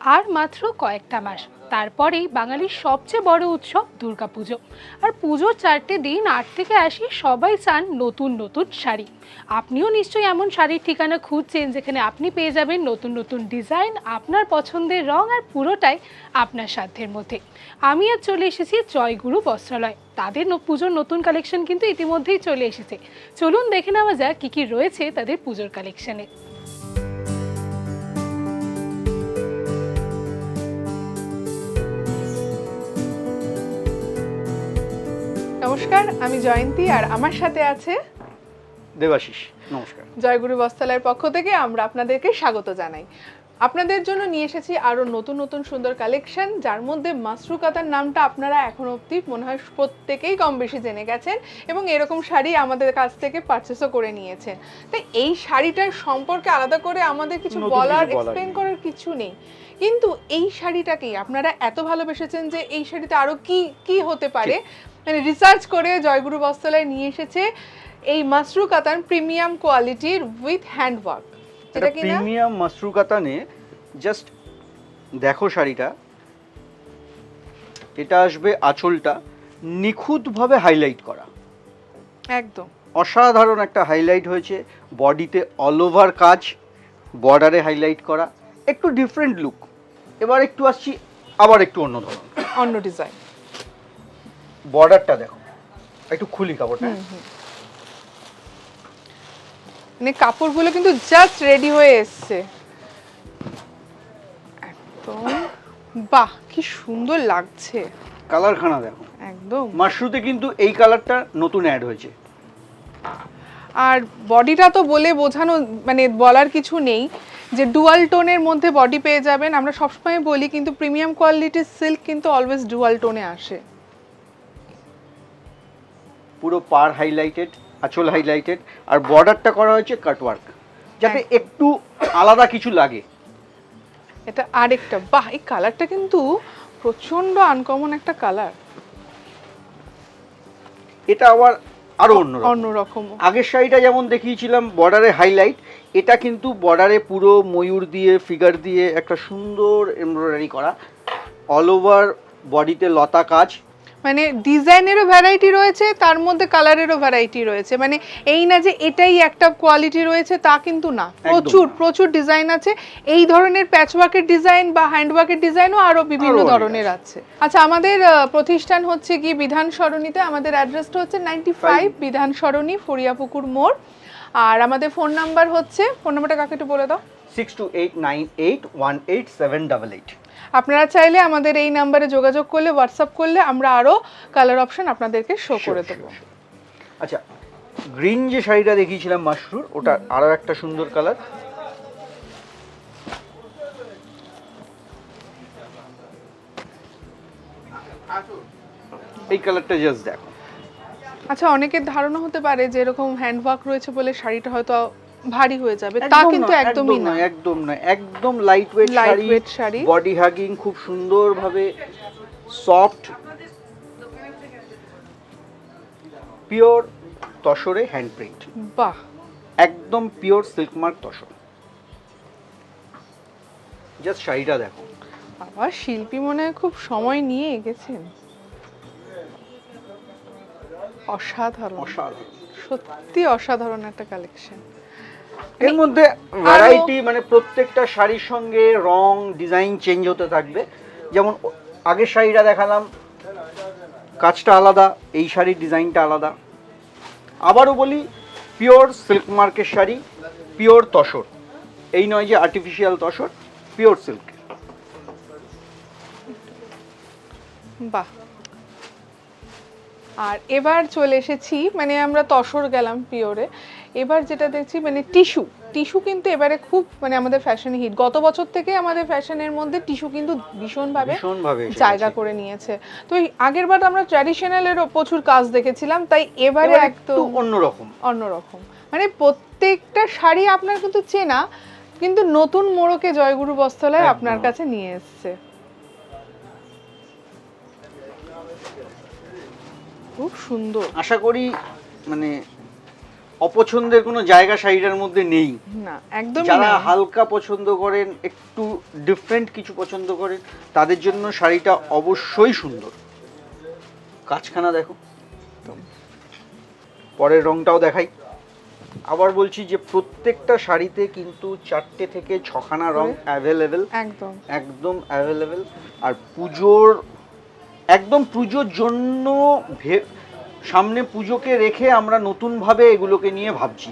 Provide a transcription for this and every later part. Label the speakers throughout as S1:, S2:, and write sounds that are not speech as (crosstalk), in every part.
S1: আর মাত্র কয়েকটা মাস। তারপরেই বাঙালির সবচেয়ে বড় উৎসব দুর্গাপুজো। আর পুজোর চারটে দিন আট থেকে আসি সবাই চান নতুন নতুন শাড়ি। আপনিও নিশ্চয়ই এমন শাড়ির ঠিকানা খুঁজছেন যেখানে আপনি পেয়ে যাবেন নতুন নতুন ডিজাইন, আপনার পছন্দের রং আর পুরোটাই আপনার সাধ্যের মধ্যে। আমি আর চলে এসেছি জয়গুরু বস্ত্রালয়। তাদের পুজোর নতুন কালেকশন কিন্তু ইতিমধ্যেই চলে এসেছে। চলুন দেখে নেওয়া যাক কী কী রয়েছে তাদের পুজোর কালেকশনে।
S2: নমস্কার আমি জয়ন্তী আর আমার সাথে আছে
S3: দেবাশিস নমস্কার।
S2: জয়গুরু বস্ত্রালয়ের পক্ষ থেকে আমরা আপনাদেরকে স্বাগত জানাই। আপনাদের জন্য নিয়ে এসেছি আরও নতুন নতুন সুন্দর কালেকশন যার মধ্যে মাসরু কাতার নামটা আপনারা এখন অবধি মনে হয় প্রত্যেকেই কম বেশি জেনে গেছেন এবং এরকম শাড়ি আমাদের কাছ থেকে পারচেসও করে নিয়েছেন। তাই এই শাড়িটার সম্পর্কে আলাদা করে আমাদের কিছু বলার এক্সপ্লেন করার কিছু নেই। কিন্তু এই শাড়িটাকেই আপনারা এত ভালোবেসেছেন যে এই শাড়িতে আরও কি কি হতে পারে? মানে রিসার্চ করে জয়গুরু বস্ত্রালয় নিয়ে এসেছে এই মাসরু কাতান প্রিমিয়াম কোয়ালিটির উইথ হ্যান্ড ওয়ার্ক যেটা কি
S3: প্রিমিয়াম মাসরু কাতানে জাস্ট দেখো শাড়িটা। এটা আসবে আঁচলটা নিখুঁতভাবে হাইলাইট করা।
S2: একদম।
S3: অসাধারণ একটা হাইলাইট হয়েছে। বডিতে অল ওভার কাজ বর্ডারে হাইলাইট করা। একটু ডিফারেন্ট লুক এবার একটু আসছি আবার একটু অন্য ধরন
S2: অন্য ডিজাইন
S3: বর্ডারটা দেখো। একটু খুলি কাপড়টা।
S2: মানে কাপড়গুলো কিন্তু জাস্ট রেডি হয়ে এসছে। একদম। বাহ কি সুন্দর লাগছে।
S3: কালারখানা দেখো।
S2: একদম।
S3: মাশরুতে কিন্তু এই কালারটা নতুন অ্যাড হয়েছে।
S2: আর বডিটা তো বলে বোঝানো মানে বলার কিছু নেই যে ডুয়াল টোনের মধ্যে বডি পেয়ে যাবেন। আমরা সবসময় বলি কিন্তু প্রিমিয়াম কোয়ালিটির সিল্ক কিন্তু অলওয়েজ ডুয়াল টোনে আসে।
S3: পুরো পার হাইলাইটেড আঁচল হাইলাইটেড আর বর্ডারটা করা হয়েছে কাটওয়ার্ক যাতে একটু আলাদা কিছু লাগে।
S2: এটা আরেকটা বাহ এই কালারটা কিন্তু প্রচণ্ড আনকমন একটা কালার
S3: এটা আবার আরও অন্য
S2: অন্যরকম
S3: আগের শাড়িটা যেমন দেখিয়েছিলাম বর্ডারে হাইলাইট এটা কিন্তু বর্ডারে পুরো ময়ূর দিয়ে ফিগার দিয়ে একটা সুন্দর এমব্রয়ডারি করা। অল ওভার বডিতে লতা কাজ।
S2: মানে ডিজাইনেরও ভ্যারাইটি রয়েছে তার মধ্যে কালারেরও ভ্যারাইটি রয়েছে। মানে এই না যে এটাই একটা কোয়ালিটি রয়েছে তা কিন্তু না। প্রচুর প্রচুর ডিজাইন আছে। এই ধরনের প্যাচওয়ার্কের ডিজাইন বা হ্যান্ডওয়ার্কের ডিজাইনও আরও বিভিন্ন ধরনের আছে। আচ্ছা আমাদের প্রতিষ্ঠান হচ্ছে কি বিধান সরণিতে। আমাদের অ্যাড্রেসটা হচ্ছে নাইনটি ফাইভ বিধান সরণি ফরিয়াপুকুর মোড়। আর আমাদের ফোন নাম্বার হচ্ছে ফোন নাম্বারটা কাকে একটু বলে দাও?
S3: Six two eight nine eight one eight seven double eight
S2: আপনারা চাইলে আমাদের এই নাম্বারে যোগাযোগ করলে হোয়াটসঅ্যাপ করলে আমরা আরও কালার অপশন আপনাদেরকে শো করে দেবো।
S3: আচ্ছা গ্রিন যে শাড়িটা দেখিয়েছিলাম মাশরুর ওটা আরও একটা সুন্দর কালার এই কালারটা জাস্ট দেখো।
S2: আচ্ছা অনেকের ধারণা হতে পারে যে এরকম হ্যান্ড ওয়ার্ক রয়েছে বলে শাড়িটা হয়তো ভারী হয়ে যাবে। তা কিন্তু একদমই না
S3: একদম না একদম lightweight sari
S2: sari.
S3: Body hugging খুব সুন্দরভাবে সফট পিওর তসরে হ্যান্ড প্রিন্ট
S2: বাহ।
S3: একদম pure silk mark tussar. Just শাড়িটা দেখো।
S2: আবার শিল্পী মনে হয় খুব সময় নিয়ে এঁকেছেন। অসাধারণ।
S3: অসাধারণ।
S2: সত্যি অসাধারণ একটা কালেকশন
S3: এর মধ্যে ভ্যারাইটি মানে প্রত্যেকটা শাড়ির সঙ্গে রং ডিজাইন চেঞ্জ হতে থাকবে। যেমন আগের শাড়িটা দেখালাম কাজটা আলাদা এই শাড়ির ডিজাইনটা আলাদা। আবারও বলি পিওর সিল্ক মার্কের শাড়ি পিওর তসর। এই নয় যে আর্টিফিশিয়াল তসর পিওর সিল্ক
S2: বাহ। আর এবার চলে এসেছি মানে আমরা তসর গেলাম পিওরে এবার যেটা দেখছি মানে টিস্যু টিস্যু কিন্তু এবারে খুব মানে আমাদের ফ্যাশন হিট গত বছর থেকে আমাদের ফ্যাশনের মধ্যে টিস্যু কিন্তু ভীষণভাবে জায়গা করে নিয়েছে। তো আগের বার আমরা ট্র্যাডিশনালেরও প্রচুর কাজ দেখেছিলাম তাই এবারে
S3: একটু
S2: একদম
S3: অন্যরকম।
S2: অন্যরকম। মানে প্রত্যেকটা শাড়ি আপনার কিন্তু চেনা কিন্তু নতুন মোড়কে জয়গুরু বস্ত্রালয় আপনার কাছে নিয়ে এসছে। খুব সুন্দর।
S3: আশা করি মানে অপছন্দের কোনো জায়গা শাড়িটার মধ্যে নেই।
S2: না একদমই
S3: যারা হালকা পছন্দ করেন একটু ডিফারেন্ট কিছু পছন্দ করেন তাদের জন্য শাড়িটা অবশ্যই সুন্দর। কাজখানা দেখো। পরের রংটাও দেখাই। আবার বলছি যে প্রত্যেকটা শাড়িতে কিন্তু চারটে থেকে ছখানা রং অ্যাভেলেবেল
S2: একদম।
S3: একদম অ্যাভেলেবেল আর পুজোর একদম পুজোর জন্য ভে- সামনে পুজোকে রেখে আমরা নতুনভাবে এগুলোকে নিয়ে ভাবছি।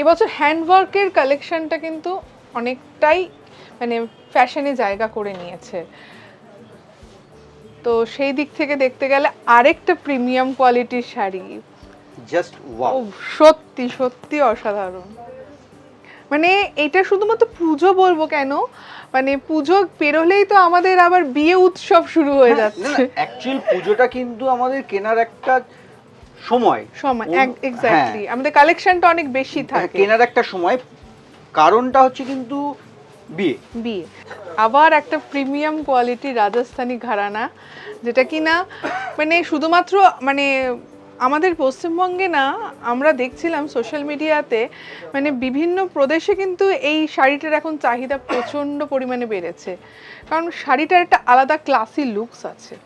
S2: এবছর হ্যান্ডওয়ার্কের কালেকশনটা কিন্তু অনেকটাই মানে ফ্যাশনে জায়গা করে নিয়েছে। তো সেই দিক থেকে দেখতে গেলে আরেকটা প্রিমিয়াম কোয়ালিটির শাড়ি।
S3: জাস্ট ওয়াও
S2: সত্যি সত্যি অসাধারণ। মানে এটা শুধুমাত্র পুজো বলব কেন? মানে পুজো পেরোলেই তো আমাদের আবার বিয়ে উৎসব শুরু হয়ে যাচ্ছে।
S3: অ্যাকচুয়াল পুজোটা কিন্তু আমাদের কেনার একটা সময়।
S2: সময় এক্স্যাক্টলি
S3: হ্যাঁ,
S2: আমাদের কালেকশনটা অনেক বেশি থাকে।
S3: কেনার একটা সময় কারণটা হচ্ছে কিন্তু বিয়ে।
S2: বিয়ে। আবার একটা প্রিমিয়াম কোয়ালিটি রাজস্থানি ঘরানা যেটা কি না মানে শুধুমাত্র মানে আমাদের পশ্চিমবঙ্গে না আমরা দেখছিলাম সোশ্যাল মিডিয়াতে মানে বিভিন্ন প্রদেশে কিন্তু এই শাড়িটার এখন চাহিদা প্রচণ্ড পরিমাণে বেড়েছে। কারণ শাড়িটার একটা আলাদা ক্লাসি লুকস আছে।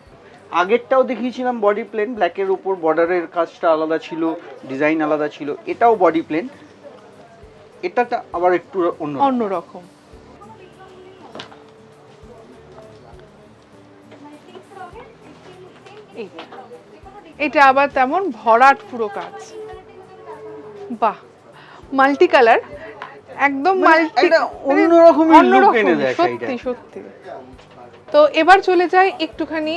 S3: আগেরটাও দেখিয়েছিলাম বডি প্লেন ব্ল্যাকের উপর বর্ডারের কাজটা আলাদা ছিল ডিজাইন আলাদা ছিল এটাও বডি প্লেন এটাটা আবার একটু অন্য
S2: অন্যরকম। এটা আবার তেমন ভরাট পুরো কাজ। বাহ মাল্টি কালার একদম
S3: মানে
S2: মাল্টি
S3: look এনে দেয়
S2: সত্যি সত্যি। তো এবার চলে যাই একটুখানি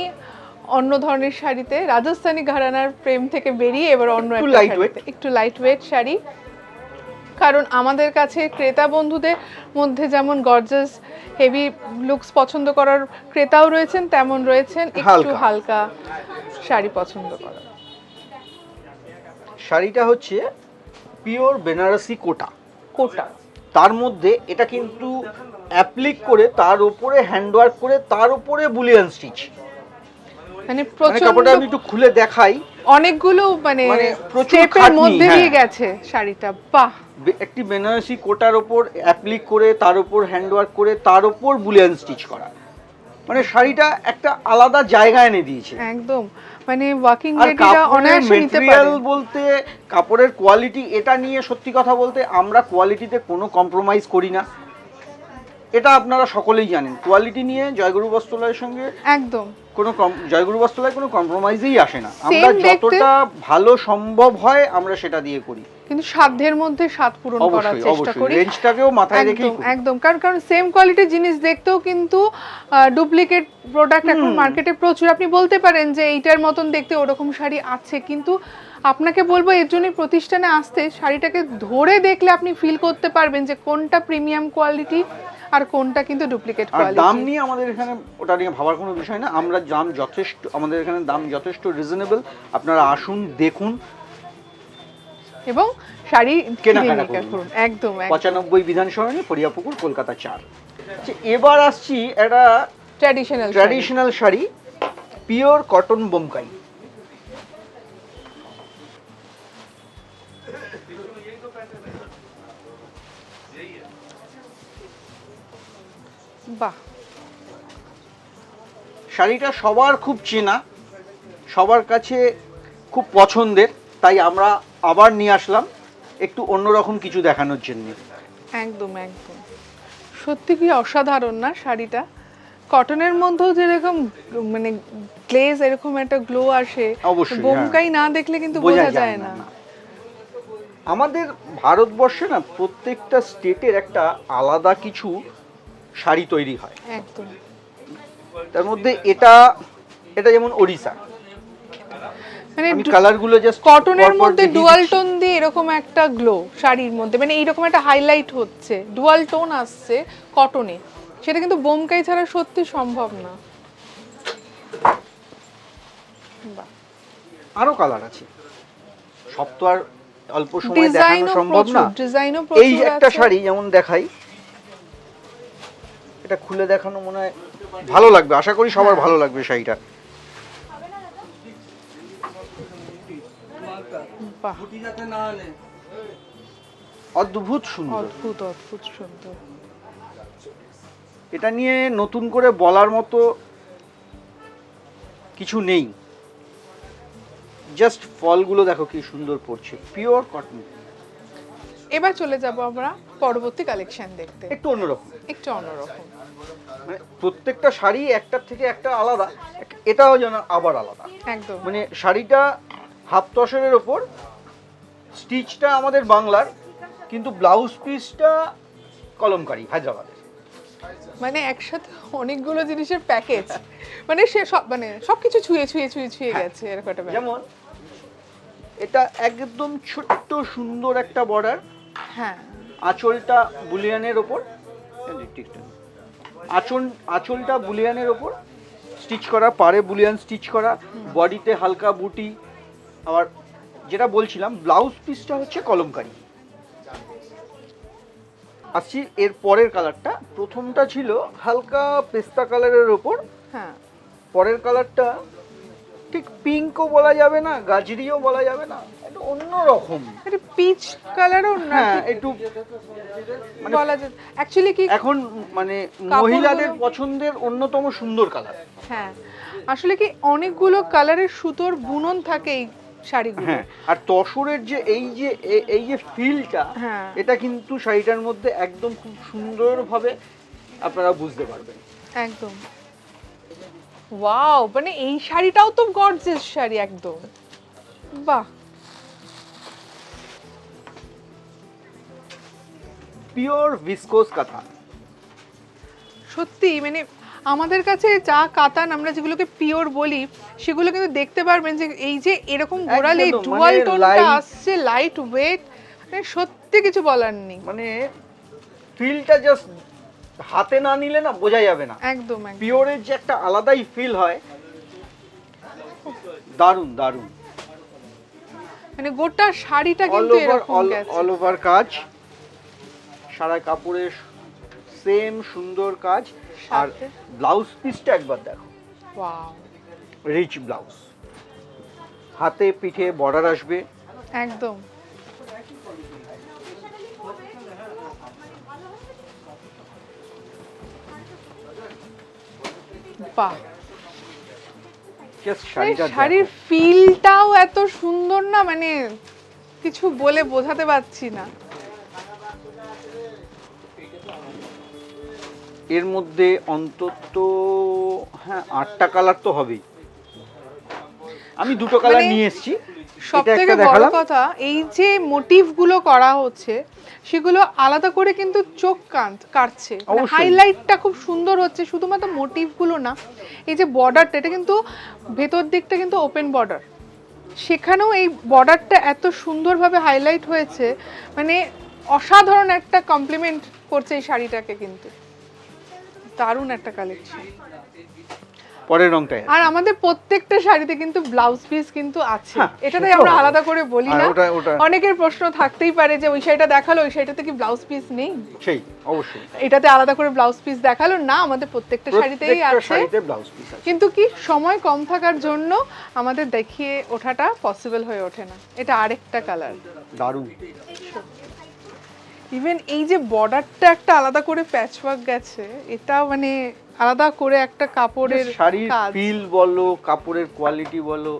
S2: অন্য ধরনের শাড়িতে রাজস্থানি ঘরানার প্রেম থেকে বেরিয়ে এবার অন্য
S3: একটু
S2: লাইট ওয়েট শাড়ি। কারণ আমাদের কাছে ক্রেতা বন্ধুদের মধ্যে যেমন গর্জাস হেভি লুকস পছন্দ করার ক্রেতাও রয়েছেন তেমন রয়েছেন একটু
S3: হালকা।
S2: হালকা শাড়ি পছন্দ করা
S3: শাড়িটা হচ্ছে পিওর বেনারসি কোটা।
S2: কোটা।
S3: তার মধ্যে এটা কিন্তু অ্যাপ্লিক করে তার উপরে হ্যান্ডওয়ার্ক করে তার উপরে বুলিয়ান স্টিচ
S2: মানে
S3: মানে কাপড়টা আমি একটু খুলে দেখাই।
S2: অনেকগুলো মানে
S3: মানে
S2: স্টেপের মধ্যে দিয়ে
S3: হ্যাঁ।
S2: গেছে শাড়িটা বাহ!
S3: একটি বেনারসি কোটার ওপর অ্যাপ্লিক করে তার উপর হ্যান্ডওয়ার্ক করে তার উপর বুলিয়ান স্টিচ করা। মানে শাড়িটা একটা আলাদা জায়গা এনে দিয়েছে।
S2: একদম। মানে ওয়াকিং লেডিরা অনায়াসে নিতে পারে।
S3: বলতে কাপড়ের কোয়ালিটি এটা নিয়ে সত্যি কথা বলতে আমরা কোয়ালিটিতে কোনো কম্প্রোমাইজ করি না। এটা আপনারা সকলেই জানেন। কোয়ালিটি নিয়ে জয়গুরু বস্ত্রালয়ের সঙ্গে
S2: একদম।
S3: কোনো কম- জয়গুরু বস্ত্রালয় কোনো কম্প্রোমাইজেই আসে না। আমরা যতটা ভালো সম্ভব হয় আমরা সেটা দিয়ে করি।
S2: কিন্তু সাধ্যের মধ্যে স্বাদ পূরণ করার চেষ্টা করি।
S3: রেঞ্জটাকেও মাথায় রেখেই
S2: একদম একদম। কারণ কারণ সেম কোয়ালিটির জিনিস দেখতেও কিন্তু ডুপ্লিকেট প্রোডাক্ট এখন মার্কেটে প্রচুর। আপনি বলতে পারেন যে এইটার মতন দেখতে ওরকম শাড়ি আছে কিন্তু আপনাকে বলব এর জন্যই প্রতিষ্ঠানে আসতে শাড়িটাকে ধরে দেখলে আপনি ফিল করতে পারবেন যে কোনটা প্রিমিয়াম কোয়ালিটি আর কোনটা কিন্তু ডুপ্লিকেট
S3: আর দাম নিয়ে আমাদের এখানে ওটা নিয়ে ভাবার কোনো বিষয় না। আমরা দাম যথেষ্ট আমাদের এখানে দাম যথেষ্ট রিজনেবল আপনারা আসুন দেখুন।
S2: এবং শাড়ি
S3: কেনাকাটা
S2: কিনে
S3: করুন।
S2: একদম
S3: পঁচানব্বই বিধান সরণি ফরিয়াপুকুর কলকাতা চার। আচ্ছা, এবার আসছি একটা
S2: traditional
S3: traditional sari pure cotton Bomkai.
S2: বাহ।
S3: শাড়িটা সবার খুব চেনা সবার কাছে খুব পছন্দের তাই আমরা আবার নিয়ে আসলাম একটু অন্যরকম কিছু দেখানোর জন্য।
S2: একদম একদম। সত্যি কি অসাধারণ না শাড়িটা? কটনের মধ্যেও যেরকম মানে গ্লেজ এরকম একটা গ্লো আসে
S3: অবশ্যই,
S2: বোমকাই না দেখলে কিন্তু বোঝা যায় না।
S3: আমাদের ভারতবর্ষে না প্রত্যেকটা স্টেটের একটা আলাদা কিছু শাড়ি তৈরি হয়।
S2: একদম।
S3: তার মধ্যে এটা এটা যেমন ওড়িশা।
S2: মানে
S3: কালারগুলো জাস্ট
S2: কটনের মধ্যে ডুয়াল টোন দিয়ে এরকম একটা গ্লো শাড়ির মধ্যে। মানে এইরকম একটা হাইলাইট হচ্ছে। ডুয়াল টোন আসছে কটনে সেটা কিন্তু বোমকাই ছাড়া সত্যি সম্ভব না।
S3: আরও কালার আছে। সব তো আর অল্প সময় দেখানো সম্ভব না। এই একটা শাড়ি যেমন দেখাই এটা খুলে দেখানো মনে হয় ভালো লাগবে। আশা করি সবার
S2: হ্যাঁ।
S3: ভালো লাগবে শাড়িটা। অদ্ভুত সুন্দর।
S2: অদ্ভুত অদ্ভুত সুন্দর।
S3: এটা নিয়ে নতুন করে বলার মতো কিছু নেই। জাস্ট ফলগুলো দেখো কি সুন্দর পড়ছে। পিওর কটন
S2: এবার চলে যাব আমরা পরবর্তী কালেকশন দেখতে।
S3: একটু অন্যরকম।
S2: একটু অন্যরকম।
S3: মানে প্রত্যেকটা শাড়ি একটার থেকে একটা আলাদা এটাও যেন আবার আলাদা।
S2: একদম।
S3: মানে শাড়িটা হাফ তসরের ওপর স্টিচটা আমাদের বাংলার কিন্তু ব্লাউজ পিসটা কলমকারি হায়দ্রাবাদের।
S2: মানে একসাথে অনেকগুলো জিনিসের প্যাকেজ মানে সে সব মানে সবকিছু ছুঁয়ে ছুঁয়ে ছুঁয়ে ছুঁয়ে
S3: হ্যাঁ।
S2: গেছে এরকম একটা
S3: যেমন এটা একদম ছোট্ট সুন্দর একটা বর্ডার
S2: হ্যাঁ।
S3: আঁচলটা বুলিয়ানের ওপর। আঁচল আঁচলটা বুলিয়ানের ওপর স্টিচ করা পারে বুলিয়ান স্টিচ করা বডিতে হালকা বুটি আবার যেটা বলছিলাম ব্লাউজ পিসটা হচ্ছে কলমকারি। আসছি এর পরের কালারটা প্রথমটা ছিল হালকা পেস্তা কালারের ওপর।
S2: হ্যাঁ।
S3: পরের কালারটা ঠিক পিঙ্কও বলা যাবে না গাজরিও বলা যাবে না এটা অন্য রকম
S2: এটা পিচ কালারও না
S3: হ্যাঁ একটু মানে
S2: বলা যায়। অ্যাকচুয়ালি কি
S3: এখন মানে মহিলাদের পছন্দের অন্যতম সুন্দর কালার
S2: হ্যাঁ আসলে কি অনেকগুলো কালারের সুতোর বুনন থাকে এই শাড়িগুলো
S3: হ্যাঁ আর তসরের যে এই যে এই যে ফিলটা
S2: হ্যাঁ।
S3: এটা কিন্তু শাড়িটার মধ্যে একদম খুব সুন্দরভাবে আপনারা বুঝতে পারবেন।
S2: একদম। ওয়াও মানে এই শাড়িটাও তো গর্জেস শাড়ি একদম। বাহ।
S3: পিওর ভিসকোস কাঁথা।
S2: সত্যি মানে আমাদের কাছে যা কাতান আমরা যেগুলোকে পিওর বলি সেগুলো কিন্তু দেখতে পারবেন যে এই যে এরকম গোড়ালে
S3: একদম,
S2: ডুয়াল টোনটা আসছে লাইট ওয়েট মানে সত্যি কিছু বলার নেই।
S3: মানে ফিলটা জাস্ট হাতে না নিলে না বোঝা যাবে না।
S2: একদম
S3: পিওরের যে একটা আলাদাই ফিল হয় দারুণ দারুণ।
S2: মানে গোটা শাড়িটা কিন্তু এরকম
S3: অল ওভার কাজ। সারা কাপড়ের সেম সুন্দর কাজ। আর? ব্লাউজ পিসটা একবার দেখো।
S2: ওয়াও
S3: রিচ ব্লাউজ হাতে পিঠে বর্ডার আসবে।
S2: একদম। বাহ। শাড়ির ফিলটাও এত সুন্দর না মানে কিছু বলে বোঝাতে পারছি না।
S3: এর মধ্যে অন্তত হ্যাঁ আটটা কালার তো হবেই। আমি দুটো কালার
S2: মানে
S3: নিয়ে এসেছি।
S2: সব
S3: এটা
S2: থেকে
S3: একটা
S2: বড় কথা এই যে মোটিভগুলো করা হচ্ছে সেগুলো আলাদা করে কিন্তু চোখ কান- কাটছে। হাইলাইটটা খুব সুন্দর হচ্ছে শুধুমাত্র মোটিভগুলো না এই যে বর্ডারটা এটা কিন্তু ভেতর দিকটা কিন্তু ওপেন বর্ডার সেখানেও এই বর্ডারটা এত সুন্দরভাবে হাইলাইট হয়েছে মানে অসাধারণ একটা কমপ্লিমেন্ট করছে এই শাড়িটাকে কিন্তু। দারুণ একটা কালেকশন
S3: পরের রংটা
S2: আর আমাদের প্রত্যেকটা শাড়িতে কিন্তু ব্লাউজ পিস কিন্তু আছে।
S3: হ্যাঁ,
S2: এটাতে আমরা আলাদা করে বলি না।
S3: ওটা- ওটা-
S2: অনেকের প্রশ্ন থাকতেই পারে যে ওই শাড়িটা দেখাল ওই শাড়িটাতে কি ব্লাউজ পিস নেই?
S3: সেই অবশ্যই।
S2: এটাতে আলাদা করে ব্লাউজ পিস দেখাল। না আমাদের প্রত্যেকটা শাড়িতেই
S3: প্রত্যেকটা
S2: আছে।
S3: শাড়িতে ব্লাউজ পিস আছে।
S2: কিন্তু কি সময় কম থাকার জন্য আমাদের দেখিয়ে ওঠাটা পসিবল হয়ে ওঠে না। এটা আরেকটা কালার
S3: দারুণ।
S2: ইভেন এই যে বর্ডারটা একটা আলাদা করে প্যাচওয়ার্ক গেছে এটা মানে আলাদা করে একটা কাপড়ের
S3: শাড়ির ফিল বলো কাপড়ের কোয়ালিটি বলো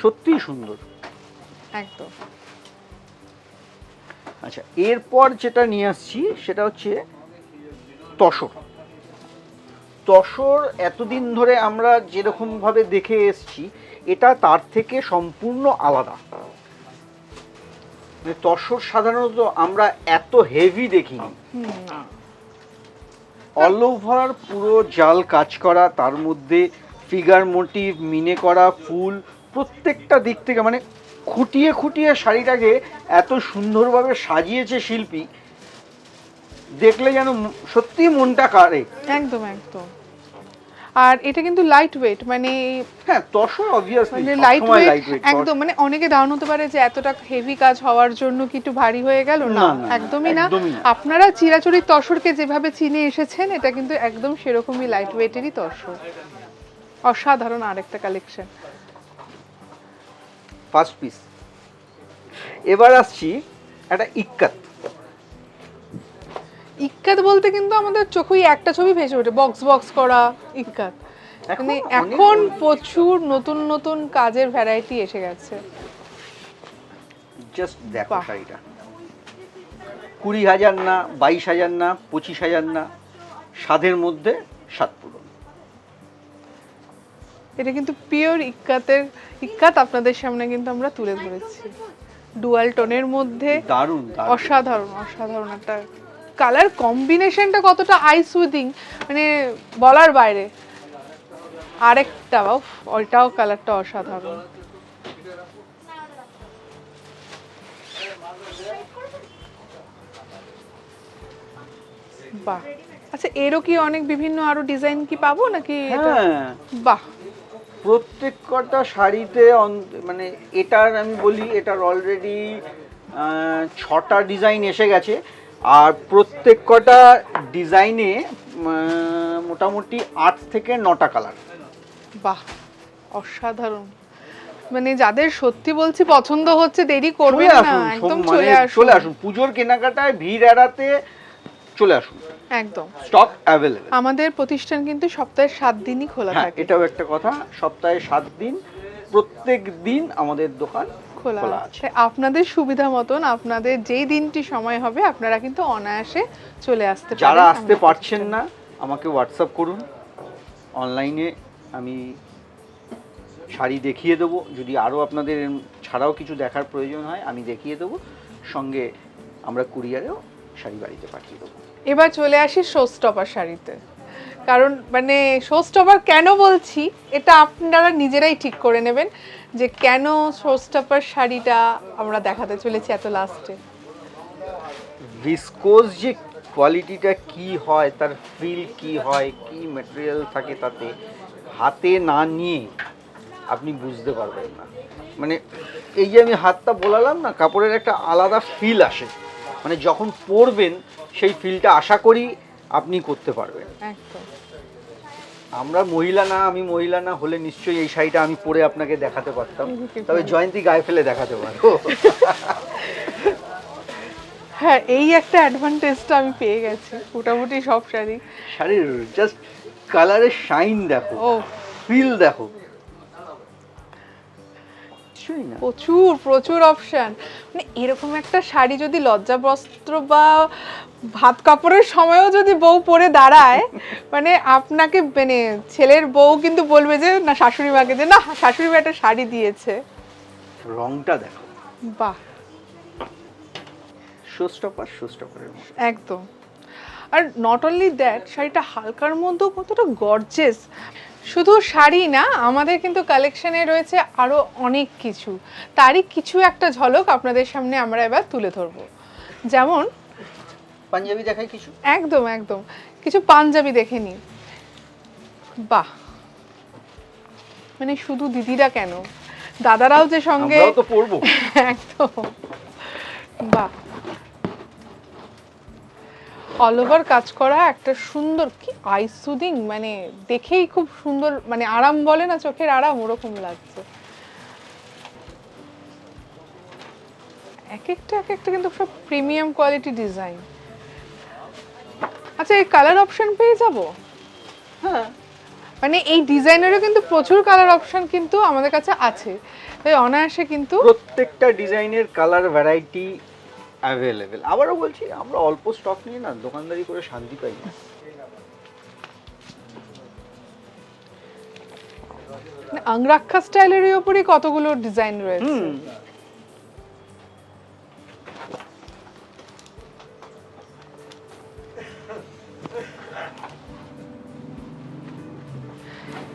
S3: সত্যিই সুন্দর।
S2: একদম।
S3: আচ্ছা এরপর যেটা নিয়ে আসছি সেটা হচ্ছে তসর। তসর এতদিন ধরে আমরা যেরকম ভাবে দেখে এসছি এটা তার থেকে সম্পূর্ণ আলাদা। মানে তসর সাধারণত আমরা এত হেভি দেখিনি। অল ওভার পুরো জাল কাজ করা, তার মধ্যে ফিগার মোটিভ মিনে করা, ফুল, প্রত্যেকটা দিক থেকে মানে খুঁটিয়ে খুঁটিয়ে শাড়িটাকে এত সুন্দরভাবে সাজিয়েছে শিল্পী, দেখলে যেন সত্যি মনটা কারে
S2: একদম একদম। আর এটা কিন্তু লাইট ওয়েট মানে
S3: হ্যাঁ তসর অবভিয়াসলি
S2: মানে লাইট ওয়েট একদম মানে অনেকে ধারণা হতে পারে যে এতটা হেভি কাজ হওয়ার জন্য কি একটু ভারী হয়ে গেল? না একদমই না। আপনারা চিরাচরিত তসরকে যেভাবে চিনে এসেছেন এটা কিন্তু একদম সেরকমই লাইট ওয়েটেরই তসর। অসাধারণ আরেকটা কালেকশন
S3: ফার্স্ট পিস এবার আসছি একটা ইক্কাত।
S2: ইক্কাত বলতে কিন্তু আমাদের চোখেই একটা ছবি ভেসে ওঠে বক্স বক্স করা ইক্কাত। মানে এখন প্রচুর নতুন নতুন কাজের ভ্যারাইটি এসে গেছে।
S3: জাস্ট দেখো। শাড়িটা। কুড়ি হাজার না বাইশ হাজার না পঁচিশ হাজার না স্বাদের মধ্যে স্বাদ পূরণ।
S2: এটা কিন্তু পিওর ইক্কাতের ইক্কাত আপনাদের সামনে কিন্তু আমরা তুলে ধরেছি। ডুয়াল টোনের মধ্যে
S3: দারুণ।
S2: অসাধারণ অসাধারণ একটা কালার কম্বিনেশনটা কতটা আই সুইদিং মানে বলার বাইরে। আরেকটা ওইটাও কালারটা অসাধারণ। বাহ। আচ্ছা এরও কি অনেক বিভিন্ন আরও ডিজাইন কি পাবো নাকি
S3: হ্যাঁ।
S2: বাহ।
S3: প্রত্যেক কটা শাড়িতে মানে এটার আমি বলি এটার অলরেডি ছটা ডিজাইন এসে গেছে। আর প্রত্যেক কটা ডিজাইনে মোটামুটি আট থেকে নটা কালার।
S2: বাহ অসাধারণ। মানে যাদের সত্যি বলছি পছন্দ হচ্ছে দেরি করবে না একদম চলে আসুন।
S3: চলে আসুন। পুজোর কেনাকাটায় ভিড় এড়াতে চলে আসুন।
S2: একদম।
S3: Stock available.
S2: আমাদের প্রতিষ্ঠান কিন্তু সপ্তাহে সাত দিনই খোলা
S3: হ্যাঁ
S2: থাকে।
S3: এটাও একটা কথা সপ্তাহে সাত দিন প্রত্যেক দিন আমাদের দোকান
S2: খোলা আছে। আপনাদের সুবিধা মতন আপনাদের যেই দিনটি সময় হবে আপনারা কিন্তু অনায়াসে চলে আসতে পারেন
S3: যারা আসতে পারছেন না আমাকে হোয়াটসঅ্যাপ করুন। অনলাইনে আমি শাড়ি দেখিয়ে দেবো। যদি আরও আপনাদের ছাড়াও কিছু দেখার প্রয়োজন হয় আমি দেখিয়ে দেবো। সঙ্গে আমরা কুরিয়ারেও শাড়ি বাড়িতে পাঠিয়ে দেবো।
S2: এবার চলে আসি শো স্টপার শাড়িতে। কারণ মানে শো স্টপার কেন বলছি এটা আপনারা নিজেরাই ঠিক করে নেবেন। যে কেন শো স্টপার শাড়িটা আমরা দেখাতে চলেছি এত লাস্টে
S3: ভিসকোজ যে কোয়ালিটিটা কি হয় তার ফিল কি হয় কি ম্যাটেরিয়াল থাকে তাতে হাতে না নিয়ে আপনি বুঝতে পারবেন না। মানে এই যে আমি হাতটা বোলালাম না কাপড়ের একটা আলাদা ফিল আসে। মানে যখন পরবেন সেই ফিলটা আশা করি আপনি করতে পারবেন।
S2: একদম।
S3: আমরা মহিলা না আমি মহিলা না হলে নিশ্চয়ই এই শাড়িটা আমি পরে আপনাকে দেখাতে পারতাম। (laughs) তবে জয়ন্তী গায়ে ফেলে দেখাতে পারব (laughs)
S2: হ্যাঁ এই একটা অ্যাডভান্টেজটা আমি পেয়ে গেছি মোটামুটি সব শাড়ি।
S3: শাড়ির জাস্ট কালারের শাইন দেখো ফিল দেখো। না?
S2: প্রচুর প্রচুর অপশন মানে এরকম একটা শাড়ি যদি লজ্জা বস্ত্র বা ভাত কাপড়ের সময়ও যদি বউ পরে দাঁড়ায় (laughs) মানে আপনাকে মানে ছেলের বউ কিন্তু বলবে যে না শাশুড়ি মাকে যে না শাশুড়ি মা একটা শাড়ি দিয়েছে।
S3: রংটা দেখো।
S2: বাহ।
S3: শোস্টপার শোস্টপারের
S2: একদম। আর নট অনলি দ্যাট শাড়িটা হালকার মধ্যেও কতটা গর্জেস শুধু শাড়ি না আমাদের কিন্তু কালেকশনে রয়েছে আরও অনেক কিছু। তারই কিছু একটা ঝলক আপনাদের সামনে আমরা এবার তুলে ধরবো। যেমন
S3: পাঞ্জাবি দেখাই কিছু?
S2: একদম একদম। কিছু পাঞ্জাবি দেখে নিই। বাহ! মানে শুধু দিদিরা কেন? দাদারাও যে সঙ্গে
S3: তো পরবো। (laughs)
S2: একদম। বাহ! অল ওভার কাজ করা একটা সুন্দর কি আই সুদিং মানে দেখেই খুব সুন্দর মানে আরাম বলে না চোখের আরাম ওরকম লাগছে। এক একটা এক একটা কিন্তু সব প্রিমিয়াম কোয়ালিটি ডিজাইন আচ্ছা এই কালার অপশন পেয়ে যাব?
S3: হ্যাঁ।
S2: মানে এই ডিজাইনেরও কিন্তু প্রচুর কালার অপশন কিন্তু আমাদের কাছে আছে। তাই অনায়াসে কিন্তু
S3: প্রত্যেকটা ডিজাইনের কালার ভ্যারাইটি অ্যাভেলেবেল আবারও বলছি আমরা অল্প স্টক নিয়ে না দোকানদারি করে শান্তি পাই না।
S2: মানে আংরাক্ষা স্টাইলের উপরই কতগুলো ডিজাইন রয়েছে।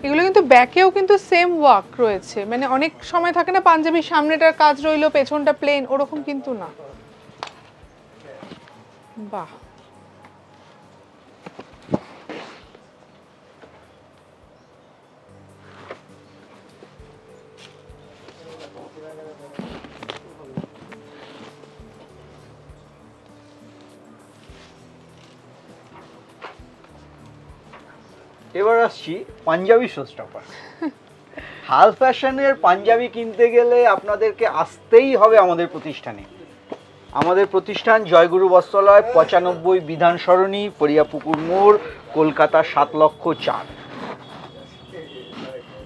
S2: এগুলো কিন্তু ব্যাকেও কিন্তু সেম ওয়ার্ক রয়েছে। মানে অনেক সময় থাকে না পাঞ্জাবির সামনেটার কাজ রইল পেছনটা প্লেন ওরকম কিন্তু না। বাহ।
S3: এবার আসছি পাঞ্জাবি শোস্টপার হাল ফ্যাশনের পাঞ্জাবি কিনতে গেলে আপনাদেরকে আসতেই হবে আমাদের প্রতিষ্ঠানে। আমাদের প্রতিষ্ঠান জয়গুরু বস্ত্রালয়, পঁচানব্বই বিধান সরণি পরিয়াপুকুর মোড়, কলকাতা সাত লক্ষ চার।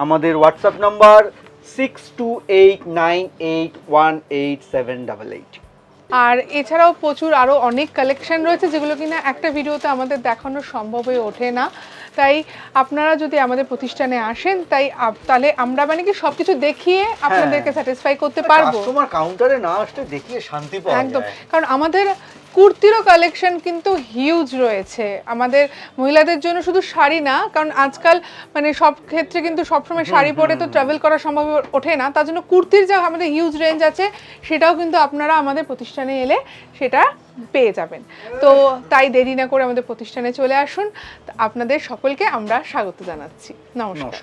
S3: আমাদের WhatsApp number six two eight nine eight one eight seven double eight
S2: আর এছাড়াও প্রচুর আরও অনেক কালেকশন রয়েছে যেগুলো কিনা একটা ভিডিওতে আমাদের দেখানো সম্ভব হয়ে ওঠে না। তাই আপনারা যদি আমাদের প্রতিষ্ঠানে আসেন তাই তাহলে আমরা মানে কি সবকিছু দেখিয়ে আপনাদেরকে স্যাটিসফাই করতে পারব।
S3: কাস্টমার কাউন্টারে না আসলে দেখিয়ে শান্তি পাওয়া
S2: একদম। কারণ আমাদের কুর্তিরও কালেকশন কিন্তু হিউজ রয়েছে। আমাদের মহিলাদের জন্য শুধু শাড়ি না কারণ আজকাল মানে সব ক্ষেত্রে কিন্তু সবসময় শাড়ি পরে তো ট্রাভেল করা সম্ভব ওঠে না। তার জন্য কুর্তির যা আমাদের হিউজ রেঞ্জ আছে সেটাও কিন্তু আপনারা আমাদের প্রতিষ্ঠানে এলে সেটা পেয়ে যাবেন। তো তাই দেরি না করে আমাদের প্রতিষ্ঠানে চলে আসুন। আপনাদের সকলকে আমরা স্বাগত জানাচ্ছি।
S3: নমস্কার।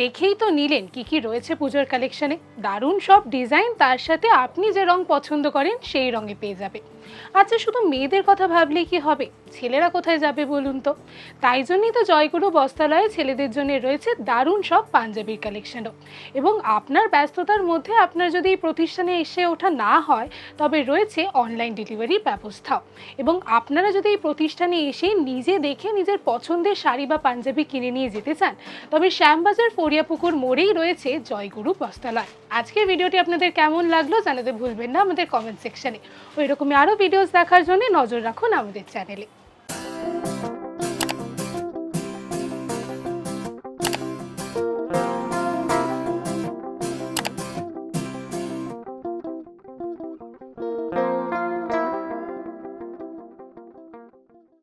S1: দেখেই তো নিলেন কি কি রয়েছে পুজোর কালেকশনে দারুণ সব ডিজাইন তার সাথে আপনি যে রং পছন্দ করেন সেই রঙে পেয়ে যাবে। আচ্ছা শুধু মেয়েদের কথা ভাবলেই কি হবে? ছেলেরা কোথায় যাবে বলুন তো? তাই জন্যই তো জয়গুরু বস্ত্রালয়ে ছেলেদের জন্য রয়েছে দারুণ সব পাঞ্জাবির কালেকশনও এবং আপনার ব্যস্ততার মধ্যে আপনার যদি এই প্রতিষ্ঠানে এসে ওঠা না হয়, তবে রয়েছে অনলাইন ডেলিভারি ব্যবস্থাও। এবং আপনারা যদি এই প্রতিষ্ঠানে এসে নিজে দেখে নিজের পছন্দের শাড়ি বা পাঞ্জাবি কিনে নিয়ে যেতে চান, তবে শ্যামবাজার ফরিয়াপুকুর মোড়েই রয়েছে জয়গুরু বস্ত্রালয়। আজকের ভিডিওটি আপনাদের কেমন লাগল জানাতে ভুলবেন না আমাদের কমেন্ট সেকশনে ওই রকমই আরও ভিডিওস দেখার জন্য নজর রাখুন আমাদের চ্যানেলে